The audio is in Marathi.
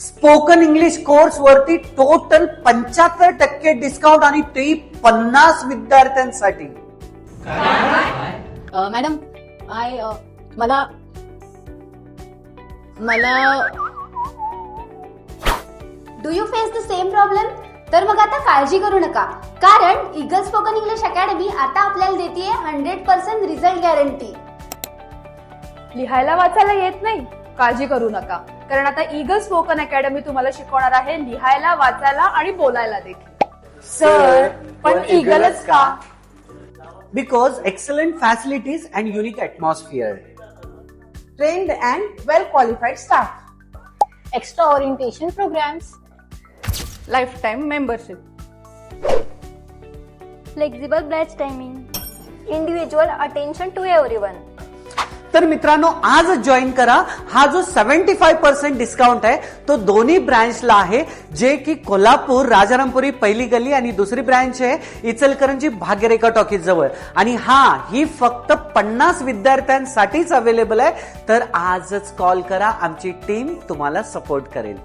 स्पोकन इंग्लिश कोर्स वरती टोटल पंच्याहत्तर टक्के डिस्काउंट आणि ते पन्नास विद्यार्थ्यांसाठी. मॅडम आय मला मला do you face the same problem तर मग आता काळजी करू नका. कारण इगल स्पोकन इंग्लिश अकॅडमी आता आपल्याला देते हंड्रेड पर्सेंट रिझल्ट गॅरंटी लिहायला वाचायला येत नाही. काळजी करू नका. कारण आता ईगल स्पोकन अकॅडमी तुम्हाला शिकवणार आहे लिहायला वाचायला आणि बोलायला देखील. सर पण ईगलच का? Because excellent facilities and unique atmosphere trained and well qualified staff. Extra orientation programs life time membership flexible batch timing individual attention to everyone तर मित्रांनो आज जॉईन करा. हा जो सेव्हन्टी फाय पर्सेंट डिस्काउंट आहे तो दोन्ही ब्रँचला आहे जे की कोल्हापूर राजारामपुरी पहिली गली आणि दुसरी ब्रँच आहे इचलकरंजी भाग्यरेखा टॉकीज जवळ. आणि हा ही फक्त पन्नास विद्यार्थ्यांसाठीच अवेलेबल आहे. तर आजच कॉल करा. आमची टीम तुम्हाला सपोर्ट करेल.